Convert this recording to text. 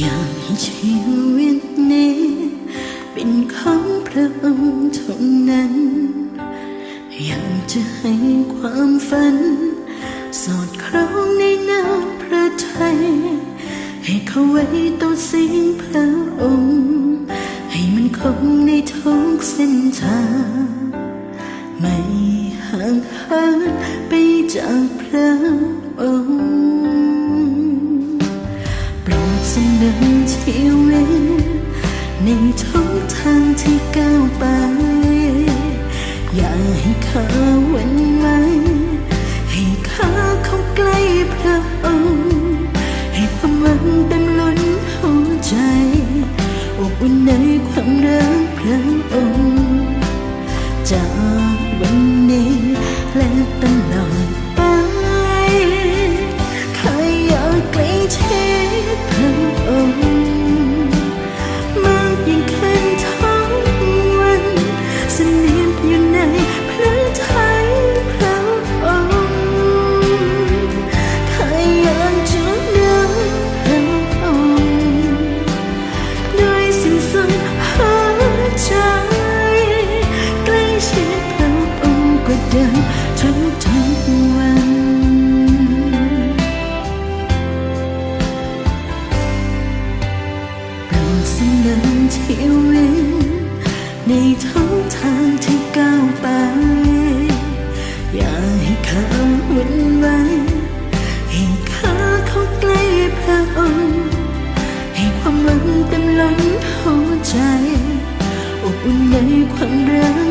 อยากให้ชีวิตนี้ เป็นของพระองค์เท่านั้นอยากจะให้ความฝัน สอดคล้องในแนวพระทัยให้เขาไว้ต่อสิ่งพระองค์ ให้มันคงในทุกเส้นทางไม่ห่างเหินไปจากพระองค์ ดสนชีวิตในทุกทางที่ก้าวไป อย่าให้เขาหวันไหวให้เขาเข้าใกล้พระองค์ให้ความหวังเต็มล้นหัวใจ อบอุ่นในความรักพระองค์จากวันนี้และตลอด ชีวิตในทุกทางที่ก้าวไป อย่าให้ข้าหวันไหวให้ข้าเข้าใกล้พระองค์ให้ความหวังเต็มล้นหัวใจ อบอุ่นในความรัก